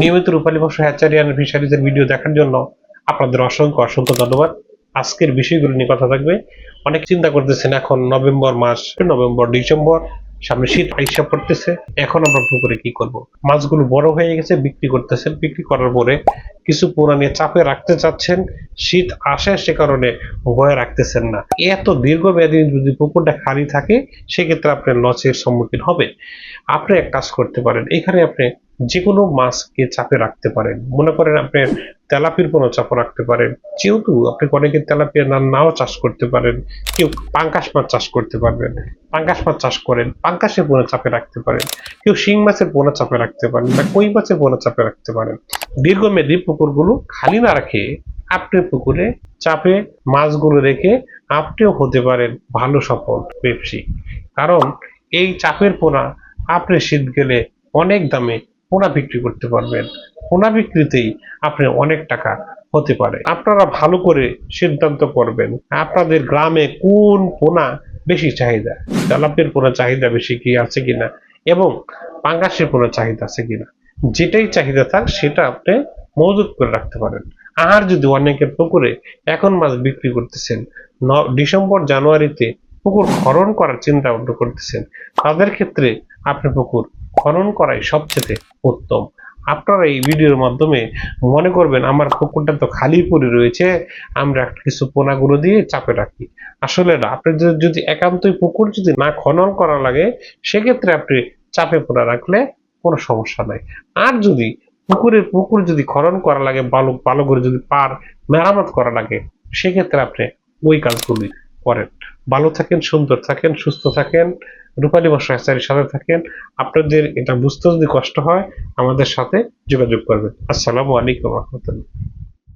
নিয়মিত রূপালী ভাষা হ্যাচারিয়ান ফিশারিজের ভিডিও দেখার জন্য আপনাদের অসংখ্য অসংখ্য ধন্যবাদ। আজকের বিষয়গুলো নিয়ে কথা থাকবে। অনেক চিন্তা করতেছেন এখন নভেম্বর মাস, নভেম্বর, ডিসেম্বর, সামনে শীত আইসা পড়তেছে। এখন আমরা পুকুরে কি করব? মাছগুলো বড় হয়ে গেছে, বিক্রি করতেছেন। বিক্রি করার পরে কিছু পোনা নিয়ে চাপে রাখতে চাচ্ছেন। শীত আসে সে কারণে ভয়ে রাখতেছেন না। এত দীর্ঘমেয়াদী যদি পুকুরটা খালি থাকে, সেক্ষেত্রে আপনার লসের সম্মুখীন হবে আপনি এক কাজ করতে পারেন। এখানে আপনি যে কোনো মাছকে চাপে রাখতে পারেন। মনে করেন আপনি তেলাপির কোনো চাপে রাখতে পারেন। যেহেতু আপনি অনেকে তেলাপিয়া না, নাও চাষ করতে পারেন, কেউ পাঙ্কাশ মাছ চাষ করতে পারবেন, পাঙ্কাশ মাছ চাষ করেন, পাঙ্কাশের পোনা চাপে রাখতে পারেন, কেউ শিং মাছের পোনা চাপে রাখতে পারেন বা কই মাছের পোনা চাপে রাখতে পারেন। দীর্ঘমেয়াদী পুকুরগুলো খালি না রাখে আপনি পুকুরে চাপে মাছগুলো রেখে আপনিও হতে পারেন ভালো সফল ব্যবসী কারণ এই চাপের পোনা আপনি শীত গেলে অনেক দামে পোনা বিক্রি করতে পারবেন। পোনা বিক্রিতেই আপনি অনেক টাকা হতে পারে। আপনারা ভালো করে সিদ্ধান্ত করবেন আপনাদের গ্রামে কোন পোনা বেশি চাহিদা। জালাপের পোনা চাহিদা বেশি কি আছে কিনা এবং পাঙ্গাসের পোনা চাহিদা আছে কিনা। যেটাই চাহিদা থাক সেটা আপনি মজুত করে রাখতে পারেন। আর যদি অনেকের পুকুরে এখন মাছ বিক্রি করতেছেন ডিসেম্বর, জানুয়ারিতে পুকুর খনন করার চিন্তা ভাবনা করতেছেন, তাদের ক্ষেত্রে আপনি পুকুর খনন করাই সবচেয়ে উত্তম। আপনারা এই ভিডিওর মাধ্যমে মনে করবেন আমার পুকুরটা তো খালি পড়ে রয়েছে, আমরা একটা কিছু পোনাগুলো দিয়ে চাপে রাখি। আসলে না, আপনি যদি- একান্তই পুকুর যদি না খনন করা লাগে, সেক্ষেত্রে আপনি চাপে পোনা রাখলে কোনো সমস্যা নাই। আর যদি পুকুরের, পুকুর যদি খনন করা লাগে ভালো ভালো করে যদি পার মেরামত করা লাগে, সেক্ষেত্রে আপনি ওই কাজগুলি করেন ভালো থাকেন, সুন্দর থাকেন, সুস্থ থাকেন, রূপালী বর্ষা হ্যাচারির সাথে থাকেন। আপনাদের এটা বুঝতে যদি কষ্ট হয়, আমাদের সাথে যোগাযোগ করবেন। আসসালামু আলাইকুম রহমতুল্লাহ।